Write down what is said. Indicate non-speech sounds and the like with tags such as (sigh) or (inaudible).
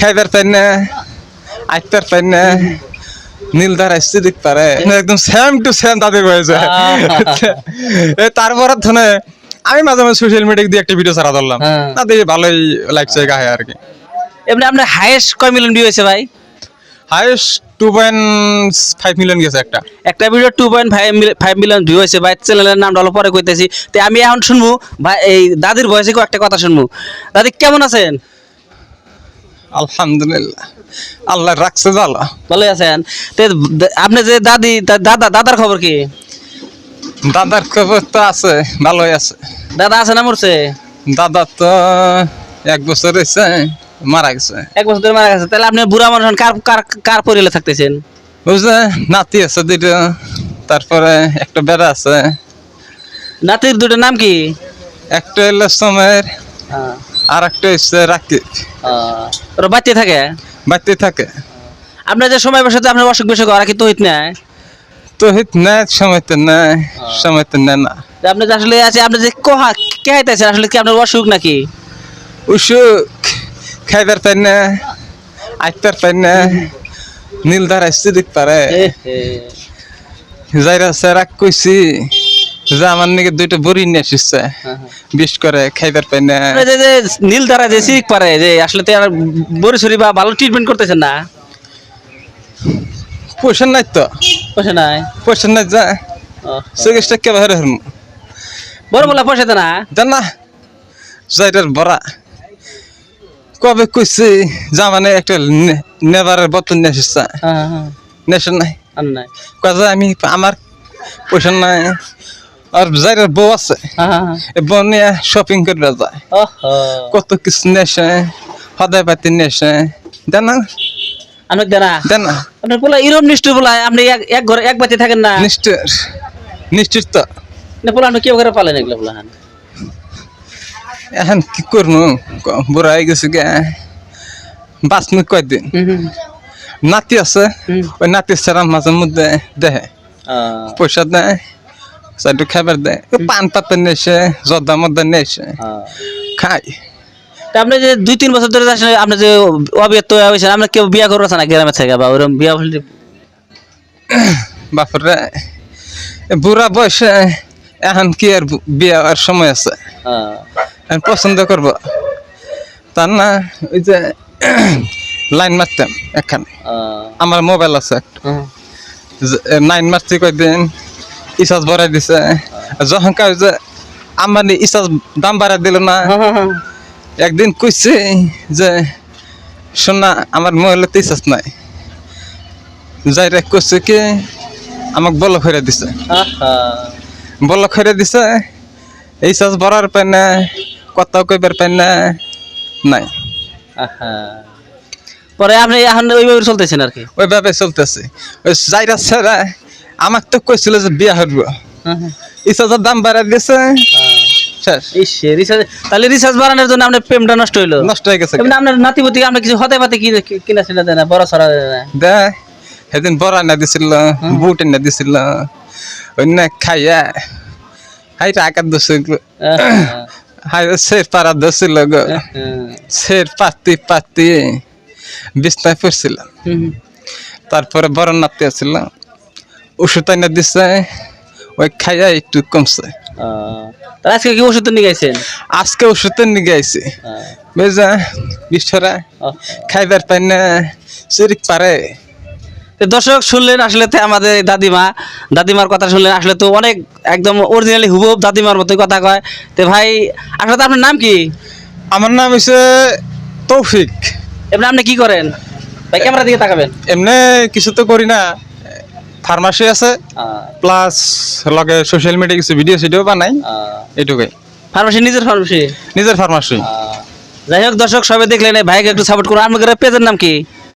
খাইবার পাই না আইতার পাই না নীলদার আসছে দিক পারে একদম সেম টু সেম তাদের হয়েছে এ তারপরে ধনে আমি মাঝে মাঝে সোশ্যাল মিডিয়া দিয়ে একটা ভিডিও ছাড়া ধরলাম। হ্যাঁ। তাদের ভালোই লাগছে গায়ে আর কি। এমনি আপনার হাইয়েস্ট কয় মিলিয়ন ভিউ হয়েছে ভাই? Highest two point five million গেছে একটা। একটা video two point five five million view হয়েছে। ভাই চ্যানেলের নামটা হলো পরে কইতেছি। তো আমি এখন শুনব ভাই এই দাদির বয়সে একটা কথা শুনব। দাদি কেমন আছেন? আলহামদুলিল্লাহ। আল্লাহ রাখছে ভালো। ভালো আছেন। তো আপনি যে দাদি দাদা দাদার খবর কি? দাদার খবর তো আছে ভালোই আছে। দাদা আছে না মরছে? দাদা তো এক বছর হয়েছে মারা গেছে। এক বছর ধরে মারা গেছে। তাহলে আপনি বুড়া মানুষ কার কার কার পরিলে থাকতেছেন? বুঝলে নাতি আছে দুইটা তারপরে একটা বেড়া আছে। নাতির দুটো নাম কি? একটা হইল সময়ের। হ্যাঁ। আর একটা রাকিব আহ, ওরা বাচ্চা থাকে? বাড়তে থাকে। আপনার যে সময় বসে আপনার অসুখ বিসুখ ওরা কিন্তু হইত না তো হিত নেয় সময় তো নেয় সময় তো নেয় না। আপনি যে আসলে আছে আপনি যে কহা কে হাইতেছেন আসলে কি আপনার অসুখ নাকি? উসুক খাইবার পাই না আইতার পাই না নীলদার আসছে দিক পারে। যাইরা সেরাক কইছি। যে আমার নাকি দুইটা বড়ি নিয়ে আসছে বিশ করে খাইবার পাই না। যে যে নীল দ্বারা যে সিরিক পারে যে আসলে তো আর বড়ি সরি বা ভালো ট্রিটমেন্ট করতেছেন না। পয়সা নাই তো। পয়সা নাই? পয়সা নাই যা। চিকিৎসা কে বাহির হরম বড় বলা পয়সা তো না। জানা যাইটার বড়া। কবে কইছি যা মানে একটা নে- নেবারের বোতল নিয়ে আসছে হ্যাঁ হ্যাঁ। নেশন নাই। নাই। কাজে আমি আমার পয়সা নাই। আর যাইটার বউ আছে। হ্যাঁ হ্যাঁ বউ নিয়ে শপিং করে যায়। কত কিছু নেশে সদায় পাতি নেশে জানা আমি দেনা? জানা আপনার পোলা ইরম নিষ্ঠুর পোলা আপনি এক এক ঘরে এক বাচ্চা থাকেন না। নিশ্চয় নিশ্চিত তো। না পোলা আপনি কেউ করে পালেন এগুলো পোলা? এখন কি করব? বুড়া হয়ে গেছে গে। বাঁচনি কয়দিন? নাতি আছে। ওই নাতি ছাড়া মাঝে মধ্যে দেহে পয়সা দেয়। সাইডে খাবার দেয় পান পাতা নেছে জর্দা মধ্যে নেছে খাই। আপনি যে দুই তিন বছর ধরে আসলে আপনি যে অবিয়াত হয়েছেন আপনি কেউ বিয়া করছেন না গ্রামে থেকে বা ওরকম বিয়া হলে বাপরে বুড়া বয়সে এখন কি আর বিয়া আর সময় আছে? এখন পছন্দ করব। তার না ওই যে (clears throat) লাইন মারতাম এখানে। আমার মোবাইল আছে একটা। নাইন মারতে কয়দিন? ইসাজ ভরাই দিছে। যখন কাজ যে আম্বানি ইসাজ দাম বাড়াই দিল না। (laughs) একদিন কইছে যে শোনা আমার মোবাইলে ইসাজ নাই। যাই যাইরা কইছে কি আমাকে বল করে দিছে। বল করে দিছে এই সাজ ভরার পাই না কথাও কইবার পাই না নাই। পরে আপনি এখন ওইভাবে চলতেছেন আর কি? ওইভাবে চলতেছে। ওই যাইরা আমাকে তো কইছিল যে বিয়া হইব। এই সাজের দাম দিছে। রিচার্জ তাহলে রিচার্জ বাড়ানোর জন্য আপনার প্রেমটা নষ্ট হইল? নষ্ট হয়ে গেছে। আপনার নাতিপতি আপনি কিছু হতে পাতে কিনা ছিল না বড় সরা দেয় দে সেদিন বড়া না দিছিল বুট না দিছিল অন্য খাইয়া হাই টাকা দছিল হাই সের পাড়া দছিল গো। সের পাতি পাতি বিছনায় পড়ছিলাম। তারপরে বড় নাতি আছিল। ওষুধ আইনা দিছে ওই খাইয়া একটু কমছে। তাহলে আজকে কি ওষুধ নিয়ে গেছেন? আজকে ওষুধ নিয়ে আইছি বুঝা বিশ্বরা খাইবার পাই না সিরিক পারে। দর্শক শুনলেন আসলে তো আমাদের দাদিমা দাদিমার কথা শুনলেন আসলে তো অনেক একদম অরিজিনালি হুবহুব দাদিমার মতোই কথা কয়। তো ভাই আসলে তো আপনার নাম কি? আমার নাম হচ্ছে তৌফিক। এমনি আপনি কি করেন? ভাই ক্যামেরা দিকে তাকাবেন। এমনি কিছু তো করি না। ফার্মাসি আছে প্লাস লগে সোশ্যাল মিডিয়া কিছু ভিডিও সিডিও বানাই এটুকুই ফার্মাসি নিজের ফার্মাসি? নিজের ফার্মাসি। যাই হোক দর্শক সবাই দেখলেন ভাইকে একটু সাপোর্ট করুন। আপনাদের পেজের নাম কি?